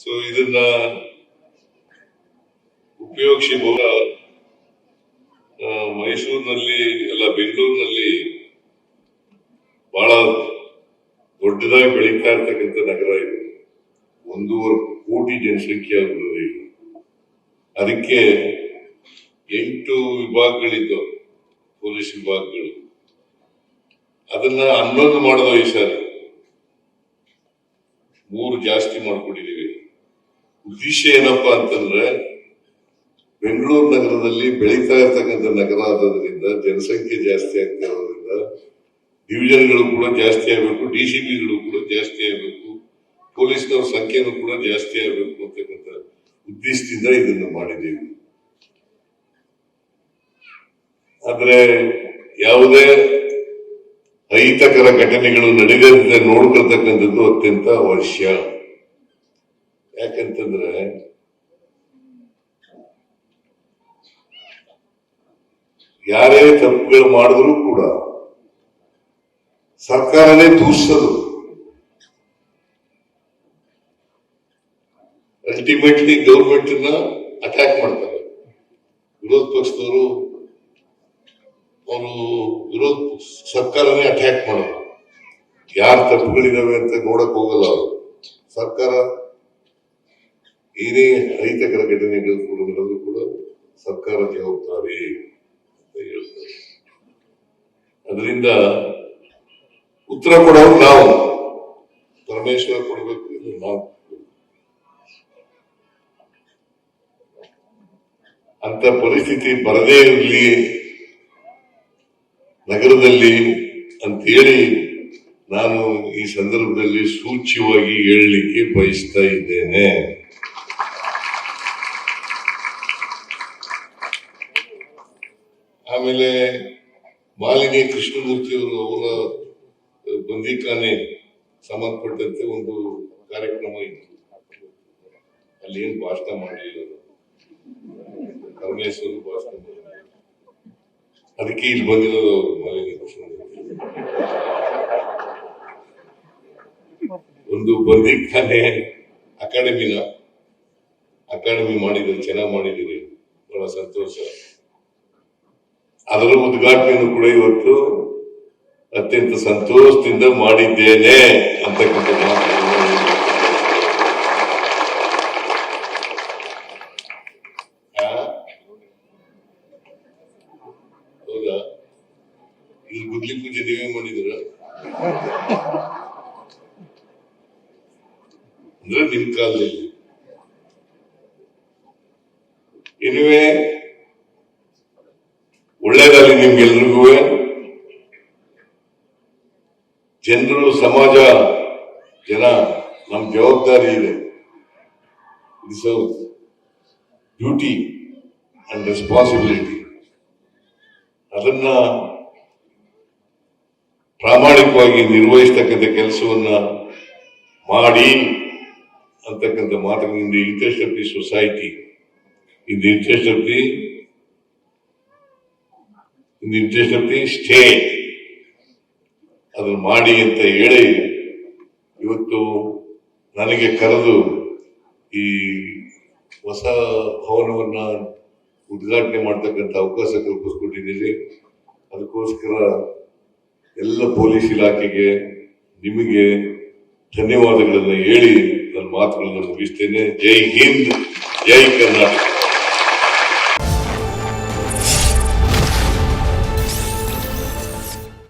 So ಇದನ್ನ ಉಪಯೋಗಿಸಿ ಬಹು ಮೈಸೂರಿನಲ್ಲಿ ಎಲ್ಲ ಬೆಂಗಳೂರಿನಲ್ಲಿ ಬಹಳ ದೊಡ್ಡದಾಗಿ ಬೆಳೀತಾ ಇರ್ತಕ್ಕಂಥ ನಗರ ಇದು. ಒಂದೂವರೆ ಕೋಟಿ ಜನಸಂಖ್ಯೆ ಆಗಿರೋದು ಇದು. ಅದಕ್ಕೆ ಎಂಟು ವಿಭಾಗಗಳಿದ್ದು, ಪೊಲೀಸ್ ವಿಭಾಗಗಳು. ಅದನ್ನ ಹನ್ನೊಂದು ಮಾಡಿದ್ವಿ ಈ ಸಾರಿ. ಮೂರು ಜಾಸ್ತಿ ಮಾಡ್ಕೊಂಡಿದೀವಿ ಉದ್ದೇಶ ಏನಪ್ಪಾ ಅಂತಂದ್ರೆ, ಬೆಂಗಳೂರು ನಗರದಲ್ಲಿ ಬೆಳೀತಾ ಇರ್ತಕ್ಕಂಥ ನಗರ ಆದ್ರಿಂದ ಜನಸಂಖ್ಯೆ ಜಾಸ್ತಿ ಆಗ್ತಾ ಇರೋದ್ರಿಂದ ಡಿವಿಷನ್ಗಳು ಕೂಡ ಜಾಸ್ತಿ ಆಗಬೇಕು ಡಿಸಿಪಿಗಳು ಕೂಡ ಜಾಸ್ತಿ ಆಗಬೇಕು, ಪೊಲೀಸ್ನವ್ರ ಸಂಖ್ಯೆನೂ ಕೂಡ ಜಾಸ್ತಿ ಆಗಬೇಕು ಅಂತಕ್ಕಂಥ ಉದ್ದೇಶದಿಂದ ಇದನ್ನು ಮಾಡಿದ್ದೀವಿ. ಆದ್ರೆ ಯಾವುದೇ ಅಹಿತಕರ ಘಟನೆಗಳು ನಡೆದಂತೆ ನೋಡ್ಕೊಳ್ತಕ್ಕಂಥದ್ದು ಅತ್ಯಂತ ಅವಶ್ಯ. ಯಾಕಂತಂದ್ರೆ, ಯಾರೇ ತಪ್ಪುಗಳು ಮಾಡಿದ್ರು ಕೂಡ ಸರ್ಕಾರನೇ ದೂಷಿಸೋದು. ಅಲ್ಟಿಮೇಟ್ಲಿ ಗೌರ್ಮೆಂಟ್ ಅಟ್ಯಾಕ್ ಮಾಡ್ತಾರೆ. ವಿರೋಧ ಪಕ್ಷದವರು, ಅವರು ವಿರೋಧ ಸರ್ಕಾರನೇ ಅಟ್ಯಾಕ್ ಮಾಡೋದು. ಯಾರ ತಪ್ಪುಗಳಿದಾವೆ ಅಂತ ನೋಡಕ್ ಹೋಗಲ್ಲ ಅವರು. ಸರ್ಕಾರ ಏನೇ ಅಹಿತಕರ ಘಟನೆಗಳು ಕೂಡ ಕೂಡ ಸರ್ಕಾರ ಜವಾಬ್ದಾರಿ ಅಂತ ಹೇಳ್ತಾರೆ. ಅದರಿಂದ ಉತ್ತರ ಕೊಡೋರು ನಾವು. ಪರಮೇಶ್ವರ ಕೊಡಬೇಕು ಇದು ನಾವು ಅಂತ ಪರಿಸ್ಥಿತಿ ಬರದೇ ಇರಲಿ, ನಗರದಲ್ಲಿ ಅಂತೇಳಿ ನಾನು ಈ ಸಂದರ್ಭದಲ್ಲಿ ಸೂಚ್ಯವಾಗಿ ಹೇಳಲಿಕ್ಕೆ ಬಯಸ್ತಾ ಇದ್ದೇನೆ. ಆಮೇಲೆ ಮಾಲಿನಿ ಕೃಷ್ಣಮೂರ್ತಿಯವರು ಅವರ ಬಂದಿಕಾನೆ ಸಂಬಂಧಪಟ್ಟಂತೆ ಒಂದು ಕಾರ್ಯಕ್ರಮ ಇತ್ತು. ಅಲ್ಲಿ ಏನು ಭಾಷಣ ಮಾಡಲಿಲ್ಲ ಪರಮೇಶ್ವರ್ ಭಾಷಣ. ಅದಕ್ಕೆ ಇಲ್ಲಿ ಬಂದಿರೋದು ಅವರು, ಮಾಲಿನಿ ಕೃಷ್ಣಮೂರ್ತಿ. ಒಂದು ಬಂದಿಕಾನೆ ಅಕಾಡೆಮಿನ, ಅಕಾಡೆಮಿ ಮಾಡಿದ್ರು, ಚೆನ್ನಾಗಿ ಮಾಡಿದ್ದೀರಿ. ಬಹಳ ಸಂತೋಷ. ಅದರ ಉದ್ಘಾಟನೆಯನ್ನು ಕೂಡ ಇವತ್ತು ಅತ್ಯಂತ ಸಂತೋಷದಿಂದ ಮಾಡಿದ್ದೇನೆ ಅಂತಕ್ಕಂಥ ಪೂಜೆ ನೀವೇ ಮಾಡಿದ್ರ ಅಂದ್ರೆ ನಿಮ್ ಕಾಲದಲ್ಲಿ. ಒಳ್ಳೇದಾಗಲಿ ನಿಮ್ಗೆಲ್ರಿಗೂ ಜನರು, ಸಮಾಜ, ಜನ, ನಮ್ ಜವಾಬ್ದಾರಿ ಇದೆ. ಇಟ್ಸ್ ಡ್ಯೂಟಿ ಅಂಡ್ ರೆಸ್ಪಾನ್ಸಿಬಿಲಿಟಿ ಅದನ್ನ ಪ್ರಾಮಾಣಿಕವಾಗಿ ನಿರ್ವಹಿಸ್ತಕ್ಕಂಥ ಕೆಲಸವನ್ನ ಮಾಡಿ ಅಂತಕ್ಕಂಥ ಮಾತಿನಿಂದ interest of the society in the interest of the in stay ಅದನ್ನು ಮಾಡಿ ಅಂತ ಹೇಳಿ ಇವತ್ತು ನನಗೆ ಕರೆದು ಈ ಹೊಸ ಭವನವನ್ನು ಉದ್ಘಾಟನೆ ಮಾಡ್ತಕ್ಕಂಥ ಅವಕಾಶ ಕಲ್ಪಿಸ್ಕೊಟ್ಟಿದ್ದೀನಿ ಅದಕ್ಕೋಸ್ಕರ ಎಲ್ಲ ಪೊಲೀಸ್ ಇಲಾಖೆಗೆ ನಿಮಗೆ ಧನ್ಯವಾದಗಳನ್ನು ಹೇಳಿ ನನ್ನ ಮಾತುಗಳನ್ನು ಮುಗಿಸ್ತೇನೆ. ಜೈ ಹಿಂದ್, ಜೈ ಕರ್ನಾಟಕ.